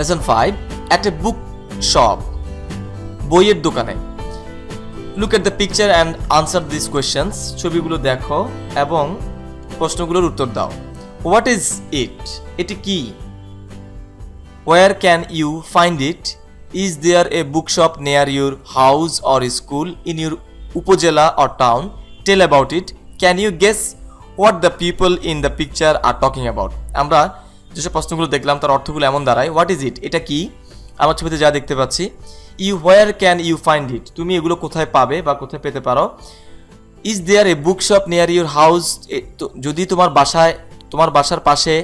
Lesson five at a book shop বইয়ের দোকানে। Look at the picture and answer this questions ছবিগুলো দেখো এবং প্রশ্নগুলোর উত্তর দাও। হোয়াট ইজ ইট এটি কি? Where can you find it is there a book shop near your house or school in your upazila or town tell about it can you guess what the people in the picture are talking about আমরা যেসব প্রশ্নগুলো দেখলাম, তার অর্থগুলো এমন দাঁড়ায় what is it এটা কি? আমার ছবিতে যা দেখতে পাচ্ছি you where can you find it তুমি এগুলো কোথায় পাবে বা কোথায় পেতে পারো? Is there a book shop near your house যদি তোমার বাসায়, তোমার বাসার পাশে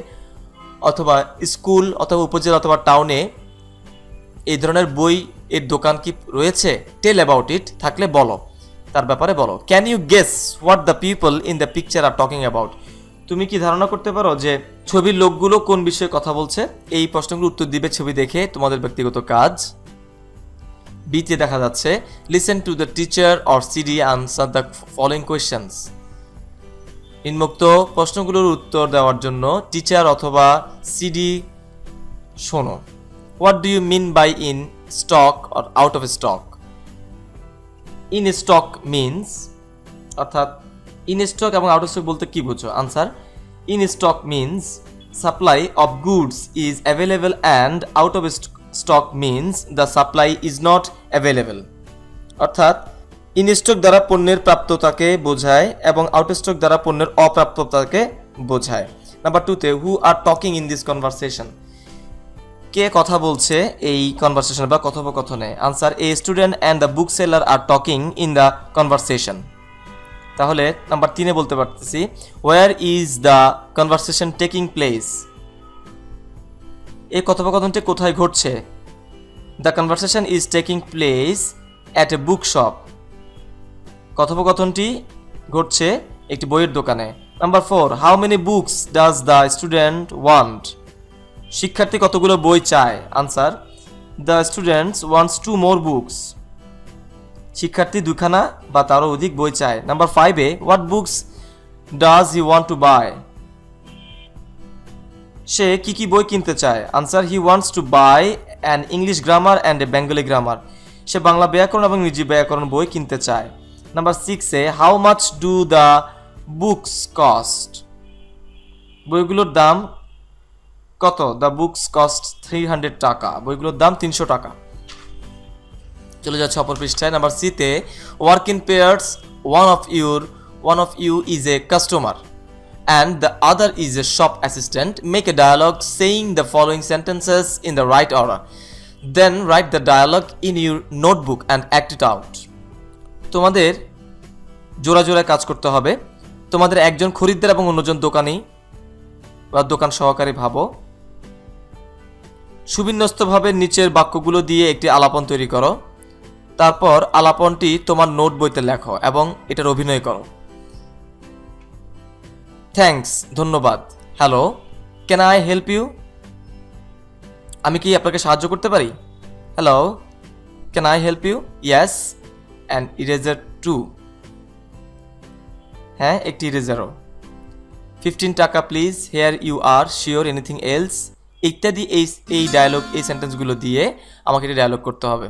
অথবা স্কুল অথবা উপজেলা অথবা টাউনে এই ধরনের বই এর দোকান কি রয়েছে? টেল অ্যাবাউট ইট থাকলে বলো। তার ব্যাপারে বলো। Can you guess what the people in the picture are talking about তুমি কি ধারণা করতে পারো যে ছবির লোকগুলো কোন বিষয়ে কথা বলছে? এই প্রশ্নগুলো উত্তর দিবে ছবি দেখে তোমাদের ব্যক্তিগত কাজ। বিতে দেখা যাচ্ছে listen to the teacher or CD answer the following questions উন্মুক্ত প্রশ্নগুলোর উত্তর দেওয়ার জন্য টিচার অথবা সিডি শোনো। What do you mean by in stock or out of stock in stock means অর্থাৎ ইন স্টক এবং আউট অফ স্টক বলতে কি বুঝো? Answer, in stock means supply of goods is available and out of stock means the supply is not available অর্থাৎ, in stock দ্বারা পণ্যের প্রাপ্ততাকে বোঝায় এবং আউট স্টক দ্বারা পণ্যের অপ্রাপ্ততাকে বোঝায়। নাম্বার টুতে who are talking in this conversation কে কথা বলছে এই কনভারসেশন বা কথোপকথনে? Answer a student and the book seller are talking in the conversation তাহলে নাম্বার তিনে বলতে পারতেছি where is the conversation taking place এই কথোপকথনটি কোথায় ঘটছে? The conversation is taking place at a book shop কথোপকথনটি ঘটছে একটি বইয়ের দোকানে। Number four how many books does the student want শিক্ষার্থী কতগুলো বই চায়? Answer the students wants two more books শিক্ষার্থী দুখানা বা তারও অধিক বই চায়। নাম্বার ফাইভে what books does he want to buy সে কি কি বই কিনতে চায়? Answer he wants to buy an English grammar and a Bengali grammar সে বাংলা ব্যাকরণ এবং ইংরেজি ব্যাকরণ বই কিনতে চায়। নাম্বার সিক্সে how much do the books cost বইগুলোর দাম কত? The books cost three hundred taka. বইগুলোর দাম তিনশো টাকা। চলে যাচ্ছে অপর পৃষ্ঠায়। নাম্বার সিতে work in pairs one of your one of you is a customer and the other is a shop assistant. Make a dialogue saying the following sentences in the right order. Then write the dialogue in your notebook and act it out তোমাদের জোড়া জোড়ায় কাজ করতে হবে। তোমাদের একজন খরিদ্দার এবং অন্যজন দোকানি বা দোকান সহকারী ভাবো। সুবিন্যস্তভাবে নিচের বাক্যগুলো দিয়ে একটি আলাপন তৈরি করো। তারপর আলাপনটি তোমার নোট বইতে লেখো এবং এটার অভিনয় করো। থ্যাঙ্কস ধন্যবাদ। Hello can I help you আমি কি আপনাকে সাহায্য করতে পারি? Hello can I help you yes and eraser too হ্যাঁ একটি ইরেজারও fifteen taka please here you are sure anything else ইত্যাদি এই এই ডায়লগ এই সেন্টেন্সগুলো দিয়ে আমাকে এটি ডায়লগ করতে হবে।